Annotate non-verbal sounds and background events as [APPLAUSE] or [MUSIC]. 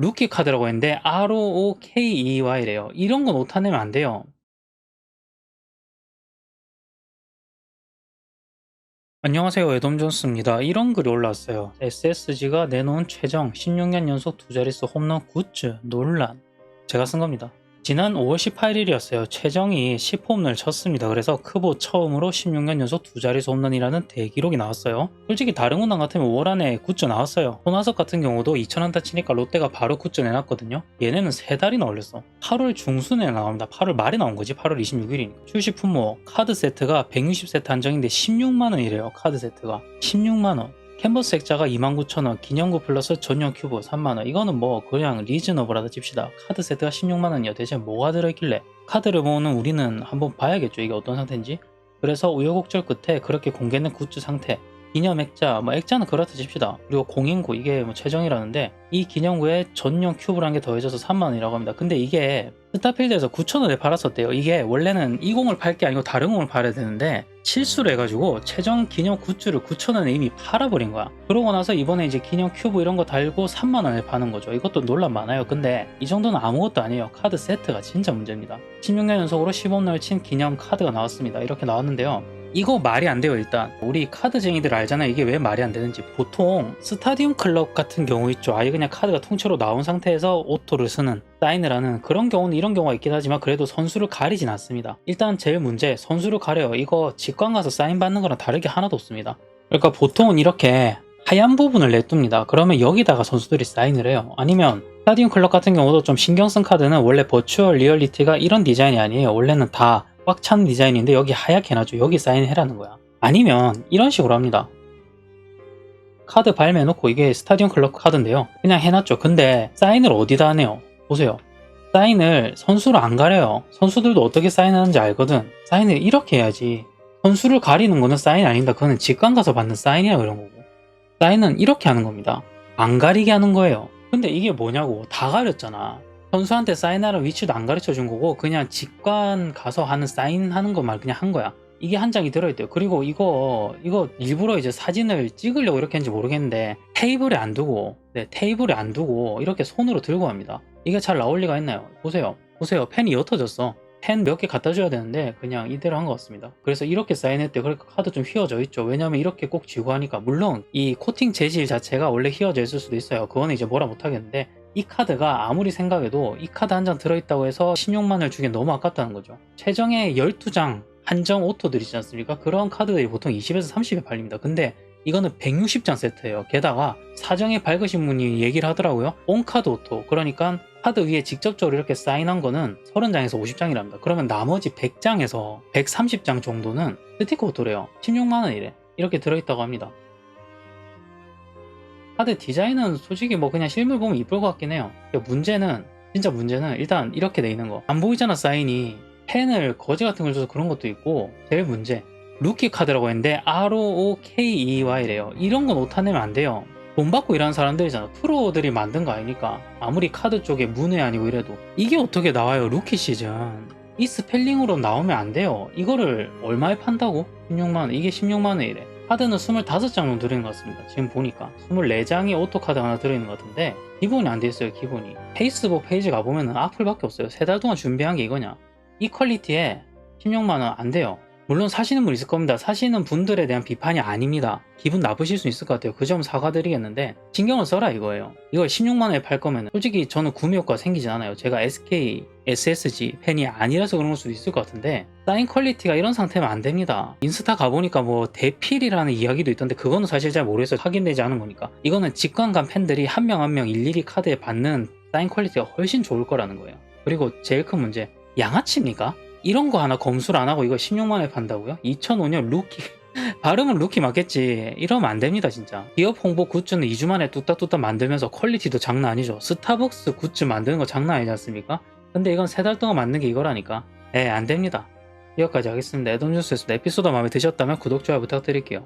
루키 카드라고 했는데 ROOKEY래요. 이런 건 오타 내면 안 돼요. 안녕하세요. 외돔존스입니다. 이런 글이 올라왔어요. SSG가 내놓은 최정 16년 연속 두 자릿수 홈런 굿즈 논란. 제가 쓴 겁니다. 지난 5월 18일이었어요. 최정이 10홈런을 쳤습니다. 그래서 크보 처음으로 16년 연속 두 자릿수 홈런이라는 대기록이 나왔어요. 솔직히 다른 구단 같으면 5월 안에 굿즈 나왔어요. 손아섭 같은 경우도 2,000안타 치니까 롯데가 바로 굿즈 내놨거든요. 얘네는 세 달이나 올렸어. 8월 중순에 나옵니다. 8월 말에 나온 거지. 8월 26일이니까. 출시 품목 카드 세트가 160세트 한정인데 16만 원이래요. 카드 세트가 16만 원. 캔버스 액자가 29,000원, 기념구 플러스 전용 큐브 3만원. 이거는 뭐 그냥 리즈너블하다 칩시다. 카드 세트가 16만원이요. 대체 뭐가 들어있길래? 카드를 모으는 우리는 한번 봐야겠죠. 이게 어떤 상태인지. 그래서 우여곡절 끝에 그렇게 공개된 굿즈 상태. 기념 액자, 뭐 액자는 그렇다 칩시다. 그리고 공인구, 이게 뭐 최정이라는데 이 기념구에 전용 큐브라는 게 더해져서 3만 원이라고 합니다. 근데 이게 스타필드에서 9,000원에 팔았었대요. 이게 원래는 이 공을 팔 게 아니고 다른 공을 팔아야 되는데 실수를 해가지고 최종 기념 굿즈를 9,000원에 이미 팔아버린 거야. 그러고 나서 이번에 이제 기념 큐브 이런 거 달고 3만 원에 파는 거죠. 이것도 논란 많아요. 근데 이 정도는 아무것도 아니에요. 카드 세트가 진짜 문제입니다. 16년 연속으로 10홈런을 친 기념 카드가 나왔습니다. 이렇게 나왔는데요. 이거 말이 안 돼요 일단. 우리 카드쟁이들 알잖아요. 이게 왜 말이 안 되는지. 보통 스타디움 클럽 같은 경우 있죠. 아예 그냥 카드가 통째로 나온 상태에서 오토를 쓰는 사인을 하는 그런 경우는 이런 경우가 있긴 하지만 그래도 선수를 가리진 않습니다. 일단 제일 문제 선수를 가려요. 이거 직관 가서 사인 받는 거랑 다르게 하나도 없습니다. 그러니까 보통은 이렇게 하얀 부분을 내둡니다. 그러면 여기다가 선수들이 사인을 해요. 아니면 스타디움 클럽 같은 경우도 좀 신경 쓴 카드는 원래 버추얼 리얼리티가 이런 디자인이 아니에요. 원래는 다 꽉 찬 디자인인데 여기 하얗게 해놔줘 여기 사인해라는 거야. 아니면 이런 식으로 합니다. 카드 발매해놓고 이게 스타디움 클럽 카드인데요. 그냥 해놨죠. 근데 사인을 어디다 하네요? 보세요. 사인을 선수를 안 가려요. 선수들도 어떻게 사인하는지 알거든. 사인을 이렇게 해야지. 선수를 가리는 거는 사인 아닙니다. 그거는 직관 가서 받는 사인이라 그런 거고. 사인은 이렇게 하는 겁니다. 안 가리게 하는 거예요. 근데 이게 뭐냐고. 다 가렸잖아 선수한테 사인하는 위치도 안 가르쳐 준 거고 그냥 직관 가서 하는 사인하는 것만 그냥 한 거야. 이게 한 장이 들어있대요. 그리고 이거 이거 일부러 이제 사진을 찍으려고 이렇게 했는지 모르겠는데 테이블에 안 두고 네 테이블에 안 두고 이렇게 손으로 들고 갑니다. 이게 잘 나올 리가 있나요? 보세요. 보세요. 펜이 옅어졌어. 펜 몇 개 갖다 줘야 되는데 그냥 이대로 한 것 같습니다. 그래서 이렇게 사인했대. 그러니까 카드 좀 휘어져 있죠. 왜냐면 이렇게 꼭 쥐고 하니까 물론 이 코팅 재질 자체가 원래 휘어져 있을 수도 있어요. 그거는 이제 뭐라 못 하겠는데 이 카드가 아무리 생각해도 이 카드 한 장 들어있다고 해서 16만을 주기엔 너무 아깝다는 거죠. 최정의 12장 한정 오토들 있지 않습니까? 그런 카드들이 보통 20에서 30에 팔립니다. 근데 이거는 160장 세트예요. 게다가 사정에 밝으신 분이 얘기를 하더라고요. 온카드 오토. 그러니까 카드 위에 직접적으로 이렇게 사인한 거는 30장에서 50장이랍니다. 그러면 나머지 100장에서 130장 정도는 스티커 오토래요. 16만원이래. 이렇게 들어있다고 합니다. 카드 디자인은 솔직히 뭐 그냥 실물 보면 이쁠 것 같긴 해요. 문제는 진짜 문제는 일단 이렇게 돼 있는 거. 안 보이잖아 사인이. 펜을 거지 같은 걸 줘서 그런 것도 있고 제일 문제. 루키 카드라고 했는데 ROOKEY래요. 이런 건 오타 내면 안 돼요. 돈 받고 일하는 사람들이잖아. 프로들이 만든 거 아니니까. 아무리 카드 쪽에 문외 아니고 이래도. 이게 어떻게 나와요, 루키 시즌. 이 스펠링으로 나오면 안 돼요. 이거를 얼마에 판다고? 16만원. 이게 16만원이래. 카드는 25장 정도 들어있는 것 같습니다. 지금 보니까 24장이 오토카드 하나 들어있는 것 같은데 기본이 안 돼 있어요. 기본이. 페이스북 페이지 가보면 악플밖에 없어요. 세 달 동안 준비한 게 이거냐. 이 퀄리티에 16만원 안 돼요. 물론 사시는 분 있을 겁니다. 사시는 분들에 대한 비판이 아닙니다. 기분 나쁘실 수 있을 것 같아요. 그 점 사과드리겠는데 신경을 써라 이거예요. 이걸 16만원에 팔 거면 솔직히 저는 구매 효과가 생기진 않아요. 제가 SK, SSG 팬이 아니라서 그런 걸 수도 있을 것 같은데 사인 퀄리티가 이런 상태면 안 됩니다. 인스타 가보니까 뭐 대필이라는 이야기도 있던데 그거는 사실 잘 모르겠어요. 확인되지 않은 거니까. 이거는 직관간 팬들이 한 명 한명 일일이 카드에 받는 사인 퀄리티가 훨씬 좋을 거라는 거예요. 그리고 제일 큰 문제 양아치입니까? 이런 거 하나 검수를 안 하고 이거 16만원에 판다고요? 2005년 루키 [LAUGHS] 발음은 루키 맞겠지 이러면 안 됩니다 진짜 기업 홍보 굿즈는 2주 만에 뚝딱뚝딱 만들면서 퀄리티도 장난 아니죠 스타벅스 굿즈 만드는 거 장난 아니지 않습니까? 근데 이건 세 달 동안 만든 게 이거라니까. 에 안 됩니다. 여기까지 하겠습니다. 애덤뉴스에서 에피소드 마음에 드셨다면 구독 좋아요 부탁드릴게요